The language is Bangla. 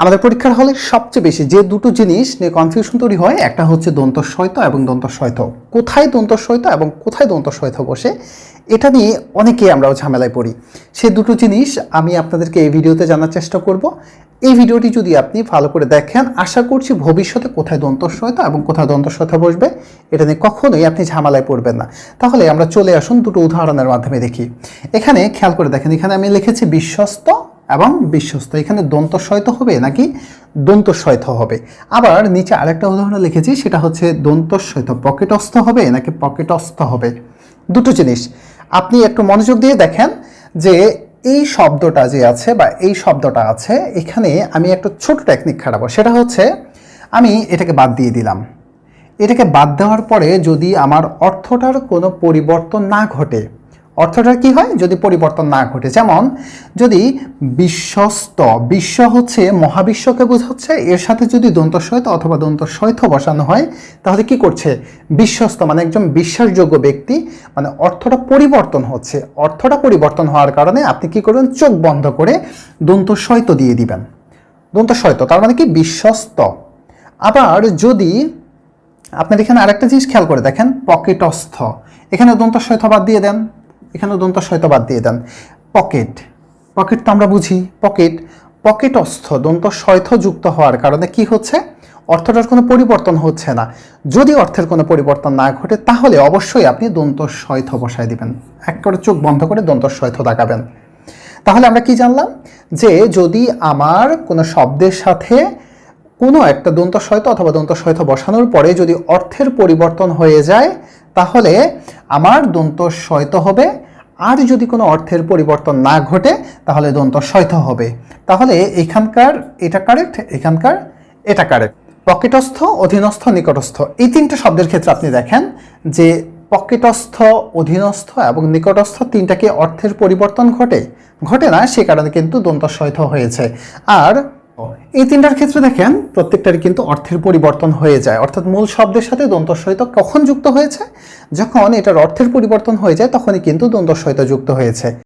আমাদের পরীক্ষার হলে সবচেয়ে বেশি যে দুটো জিনিস নিয়ে কনফিউশন তৈরি হয়, একটা হচ্ছে দন্তস্বৈত এবং দন্তস্বৈত কোথায় দন্তস্বৈত এবং কোথায় দন্তস্বৈত বসে? এটা নিয়ে অনেকেই আমরাও ঝামেলায় পড়ি। সে দুটো জিনিস আমি আপনাদেরকে এই ভিডিওতে জানার চেষ্টা করব। এই ভিডিওটি যদি আপনি ভালো করে দেখেন, আশা করছি ভবিষ্যতে কোথায় দন্তস্বৈত এবং কোথায় দন্তস্বৈত বসবে, এটা নিয়ে কখনোই আপনি ঝামেলায় পড়বেন না। তাহলে আমরা চলে আসুন দুটো উদাহরণের মাধ্যমে দেখি। এখানে খেয়াল করে দেখেন, এখানে আমি লিখেছি বিশ্বস্ত এবং বিশ্বস্ত। এখানে দন্তস্বয়ত হবে নাকি দন্তস্বয়ত হবে? আবার নিচে আরেকটা উদাহরণ লিখেছি, সেটা হচ্ছে দন্তস্বয়ত পকেটস্থ হবে নাকি পকেটস্থ হবে? দুটো জিনিস। আপনি একটু মনোযোগ দিয়ে দেখেন যে এই শব্দটা যে আছে বা এই শব্দটা আছে, এখানে আমি একটা ছোট টেকনিক খাটাবো। সেটা হচ্ছে আমি এটাকে বাদ দিয়ে দিলাম। এটাকে বাদ দেওয়ার পরে যদি আমার অর্থটার কোনো পরিবর্তন না ঘটে অর্থটার কি হয়? যদি পরিবর্তন না ঘটে, যেমন যদি বিশ্বস্ত, বিশ্ব হচ্ছে মহাবিশ্বকে বোঝাচ্ছে, এর সাথে যদি দন্তস্বৈত অথবা দন্তস্বৈথ বসানো হয়, তাহলে কি করছে? বিশ্বস্ত মানে একজন বিশ্বাসযোগ্য ব্যক্তি মানে অর্থটা পরিবর্তন হচ্ছে। অর্থটা পরিবর্তন হওয়ার কারণে আপনি কি করবেন? চোখ বন্ধ করে দন্তস্বৈত দিয়ে দিবেন। দন্তস্বৈত তার মানে কি? বিশ্বস্ত। আবার যদি আপনার এখানে আরেকটা জিনিস খেয়াল করে দেখেন, পকেটস্থ। এখানে দন্তস্বৈত বাদ দিয়ে দেন। এখানে দন্তস্বৈত বাদ দিয়ে দেন। পকেট। পকেট তো আমরা বুঝি। পকেট। পকেট পকেটস্থ দন্তস্বৈথ যুক্ত হওয়ার কারণে কি হচ্ছে? অর্থটার কোনো পরিবর্তন হচ্ছে না। যদি অর্থের কোনো পরিবর্তন না ঘটে, তাহলে অবশ্যই আপনি দন্তস্বৈথ বসায় দিবেন। এক করে চোখ বন্ধ করে দন্তস্বৈথ তাকাবেন তাহলে আমরা কি জানলাম? যে যদি আমার কোনো শব্দের সাথে কোনো একটা দন্ত দন্তস্বয়ত অথবা দন্ত দন্তস্বয়ত বসানোর পরে যদি অর্থের পরিবর্তন হয়ে যায় তাহলে আমার দন্তস্বয়ত হবে। আর যদি কোনো অর্থের পরিবর্তন না ঘটে, তাহলে দন্তস্বয়ত হবে। তাহলে এখানকার এটা কারেক্ট এখানকার এটা কারেক্ট পকেটস্থ, অধীনস্থ, নিকটস্থ, এই তিনটে শব্দের ক্ষেত্রে আপনি দেখেন যে পকেটস্থ, অধীনস্থ এবং নিকটস্থ তিনটাকে অর্থের পরিবর্তন ঘটে। ঘটে না, সে কারণে কিন্তু দন্তস্বয়থ হয়েছে। আর এই তিনটার ক্ষেত্রে দেখেন, প্রত্যেকটারই কিন্তু অর্থের পরিবর্তন হয়ে যায়। অর্থাৎ মূল শব্দের সাথে দন্তস্বহিত কখন যুক্ত হয়েছে? যখন এটার অর্থের পরিবর্তন হয়ে যায়, তখনই কিন্তু দন্তস্বহিত যুক্ত হয়েছে।